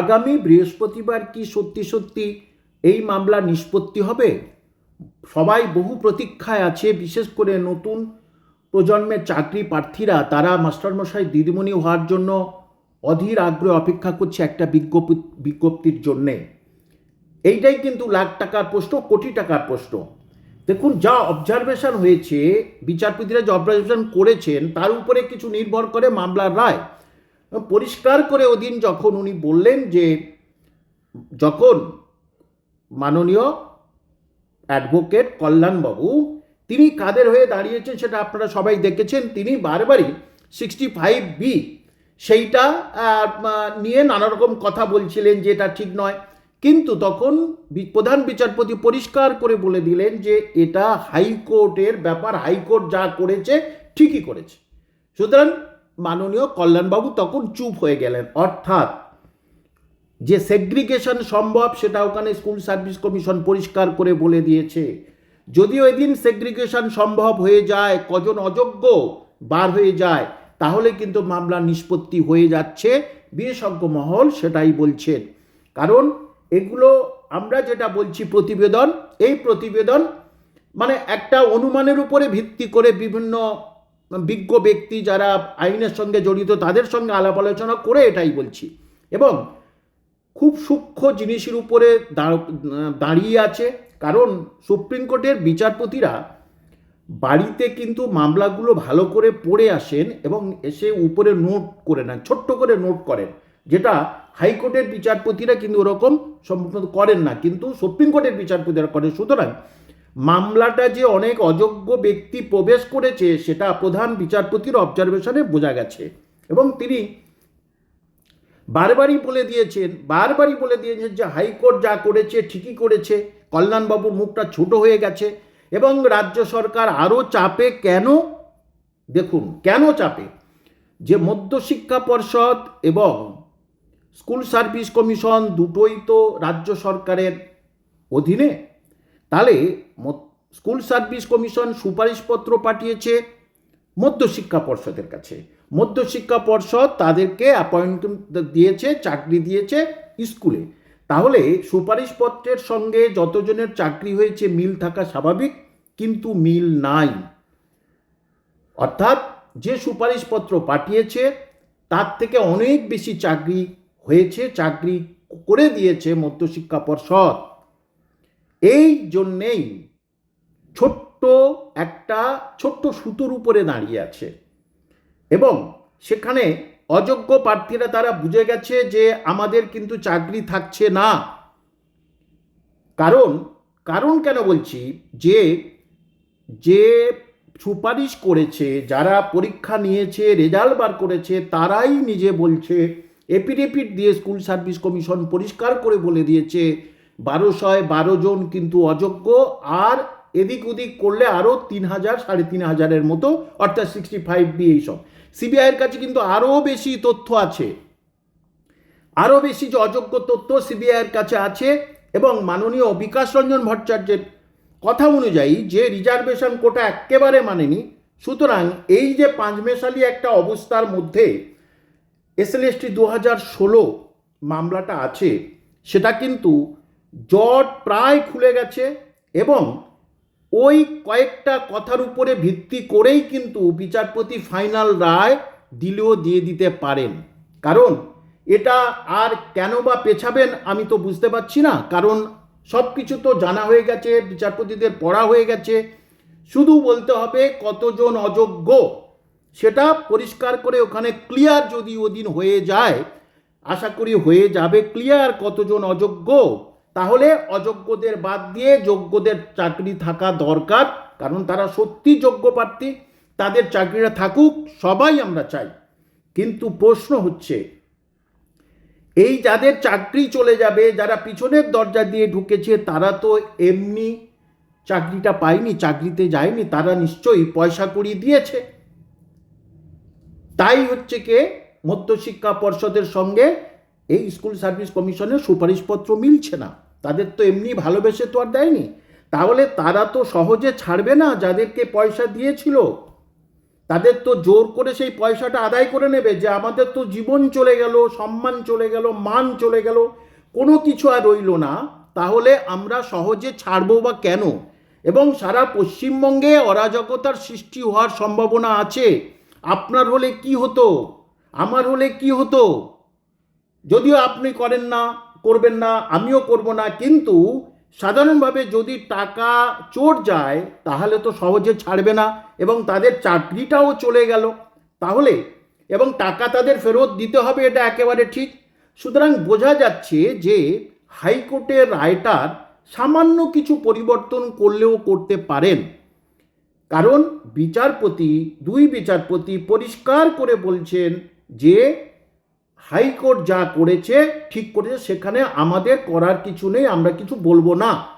আগামী বৃহস্পতিবার কি সত্যি সত্যি এই মামলা নিষ্পত্তি হবে? সবাই বহু প্রতীক্ষায় আছে, বিশেষ করে নতুন প্রজন্মের চাকরি প্রার্থীরা। তারা মাস্টারমশাই, দিদিমণি হওয়ার জন্য অধীর আগ্রহে অপেক্ষা করছে একটা বিজ্ঞপ্তি, বিজ্ঞপ্তির জন্যে। এইটাই কিন্তু লাখ টাকার প্রশ্ন, কোটি টাকার প্রশ্ন। দেখুন, যা অবজারভেশন হয়েছে, বিচারপতিরা যে অবজারভেশন করেছেন, তার উপরে কিছু নির্ভর করে মামলার রায়। পরিষ্কার করে ওদিন যখন উনি বললেন যে, যখন মাননীয় অ্যাডভোকেট কল্যাণবাবু, তিনি কাদের হয়ে দাঁড়িয়েছেন সেটা আপনারা সবাই দেখেছেন, তিনি বারবারই সিক্সটি ফাইভ বি সেইটা নিয়ে নানা রকম কথা বলছিলেন যে এটা ঠিক নয়। কিন্তু তখন প্রধান বিচারপতি পরিষ্কার করে বলে দিলেন যে এটা হাইকোর্টের ব্যাপার, হাইকোর্ট যা করেছে ঠিকই করেছে। সুতরাং মাননীয় কল্যাণবাবু তখন চুপ হয়ে গেলেন। অর্থাৎ যে সেগ্রিগেশন সম্ভব সেটা ওখানে স্কুল সার্ভিস কমিশন পরিষ্কার করে বলে দিয়েছে। যদি ওই দিন সেগ্রিগেশন সম্ভব হয়ে যায়, কজন অযোগ্য বার হয়ে যায়, তাহলে কিন্তু মামলা নিষ্পত্তি হয়ে যাচ্ছে, বিশেষজ্ঞ মহল সেটাই বলছেন। কারণ এগুলো আমরা যেটা বলছি প্রতিবেদন, এই প্রতিবেদন মানে একটা অনুমানের উপরে ভিত্তি করে বিভিন্ন বিজ্ঞ ব্যক্তি যারা আইনের সঙ্গে জড়িত, তাদের সঙ্গে আলাপ আলোচনা করে এটাই বলছি। এবং খুব সূক্ষ্ম জিনিসের উপরে দাঁড়- দাঁড়িয়ে আছে, কারণ সুপ্রিম কোর্টের বিচারপতিরা বাড়িতে কিন্তু মামলাগুলো ভালো করে পড়ে আসেন এবং এসে উপরে নোট করে নেন, ছোট্ট করে নোট করেন, যেটা হাইকোর্টের বিচারপতিরা কিন্তু ওরকম সম্পূর্ণ করেন না। কিন্তু সুপ্রিম কোর্টের বিচারপতিরা করেন। সুতরাং মামলাটা যে অনেক অযোগ্য ব্যক্তি প্রবেশ করেছে, সেটা প্রধান বিচারপতির অবজারভেশনে বোঝা গেছে। এবং তিনি বারবারই বলে দিয়েছেন, বারবারই বলে দিয়েছেন যে হাইকোর্ট যা করেছে, ঠিকই করেছে, কল্যাণবাবুর মুখটা ছোট হয়ে গেছে এবং রাজ্য সরকার আরও চাপে কেন? দেখুন, কেন চাপে? যে মধ্যশিক্ষা পর্ষদ এবং স্কুল সার্ভিস কমিশন দুটোই তো রাজ্য সরকারের অধীনে। তাহলে স্কুল সার্ভিস কমিশন সুপারিশপত্র পাঠিয়েছে মধ্যশিক্ষা পর্ষদের কাছে। মধ্যশিক্ষা পর্ষদ তাদেরকে অ্যাপয়েন্টমেন্ট দিয়েছে, চাকরি দিয়েছে স্কুলে। তাহলে সুপারিশপত্রের সঙ্গে যতজনের চাকরি হয়েছে, মিল থাকা স্বাভাবিক, কিন্তু মিল নাই। অর্থাৎ যে সুপারিশপত্র পাঠিয়েছে, তার থেকে অনেক বেশি চাকরি হয়েছে, চাকরি করে দিয়েছে মধ্যশিক্ষা পর্ষদ। এই জন্যেই ছোট্ট একটা ছোট্ট সুতোর উপরে দাঁড়িয়ে আছে। এবং সেখানে অযোগ্য প্রার্থীরা তারা বুঝে গেছে যে আমাদের কিন্তু চাকরি থাকছে না। কারণ কারণ কেন বলছি? যে যে সুপারিশ করেছে, যারা পরীক্ষা নিয়েছে, রেজাল্ট বার করেছে, তারাই নিজে বলছে এপিডেপিট দিয়ে স্কুল সার্ভিস কমিশন পরিষ্কার করে বলে দিয়েছে বারোশয় বারো জন কিন্তু অযোগ্য, আর এদিক ওদিক করলে আরও তিন হাজার, সাড়ে তিন হাজারের মতো, অর্থাৎ সিক্সটি ফাইভ বি এইসব সিবিআইয়ের কাছে কিন্তু আরও বেশি তথ্য আছে। আরও বেশি যে অযোগ্য তথ্য সিবিআইয়ের কাছে আছে, এবং মাননীয় বিকাশ রঞ্জন ভট্টাচার্যের কথা অনুযায়ী যে রিজার্ভেশন কোটা একেবারে মানেনি, সুতরাং এই যে পাঁচমেশালি একটা অবস্থার মধ্যে এসএলএসটি দু হাজার ষোলো মামলাটা আছে, সেটা কিন্তু জট প্রায় খুলে গেছে এবং ওই কয়েকটা কথার উপরে ভিত্তি করেই কিন্তু বিচারপতি ফাইনাল রায় দিলেও দিয়ে দিতে পারেন। কারণ এটা আর কেন বা পেছাবেন আমি তো বুঝতে পারছি না। কারণ সব কিছু তো জানা হয়ে গেছে, বিচারপতিদের পড়া হয়ে গেছে। শুধু বলতে হবে কতজন অযোগ্য, সেটা পরিষ্কার করে ওখানে ক্লিয়ার যদি ওদিন হয়ে যায়, আশা করি হয়ে যাবে ক্লিয়ার কতজন অযোগ্য। তাহলে অযোগ্যদের বাদ দিয়ে যোগ্যদের চাকরি থাকা দরকার, কারণ তারা সত্যি যোগ্য প্রার্থী, তাদের চাকরিটা থাকুক, সবাই আমরা চাই। কিন্তু প্রশ্ন হচ্ছে, এই যাদের চাকরি চলে যাবে, যারা পিছনের দরজা দিয়ে ঢুকেছে, তারা তো এমনি চাকরিটা পায়নি, চাকরিতে যায়নি, তারা নিশ্চয়ই পয়সা করিয়ে দিয়েছে। তাই হচ্ছে কে? মধ্যশিক্ষা পর্ষদের সঙ্গে এই স্কুল সার্ভিস কমিশনের সুপারিশপত্র মিলছে না। তাদের তো এমনি ভালোবেসে তো আর দেয়নি। তাহলে তারা তো সহজে ছাড়বে না যাদেরকে পয়সা দিয়েছিল। তাদের তো জোর করে সেই পয়সাটা আদায় করে নেবে যে আমাদের তো জীবন চলে গেল, সম্মান চলে গেল, মান চলে গেল। কোনো কিছু আর রইল না। তাহলে আমরা সহজে ছাড়বো বা কেন? এবং সারা পশ্চিমবঙ্গে অরাজকতার সৃষ্টি হওয়ার সম্ভাবনা আছে। আপনার হলে কি হতো? আমার হলে কি হতো? যদিও আপনি করেন না, করবেন না, আমিও করব না, কিন্তু সাধারণভাবে যদি টাকা চোর যায়, তাহলে তো সহজে ছাড়বে না এবং তাদের চাকরিটাও চলে গেল। তাহলে এবং টাকা তাদের ফেরত দিতে হবে, এটা একেবারে ঠিক। সুতরাং বোঝা যাচ্ছে যে হাইকোর্টের রায়টার সামান্য কিছু পরিবর্তন করলেও করতে পারেন। কারণ বিচারপতি, দুই বিচারপতি পরিষ্কার করে বলছেন যে হাইকোর্ট যা করেছে ঠিক করেছে সেখানে আমাদের করার কিছু নেই আমরা কিছু বলব না।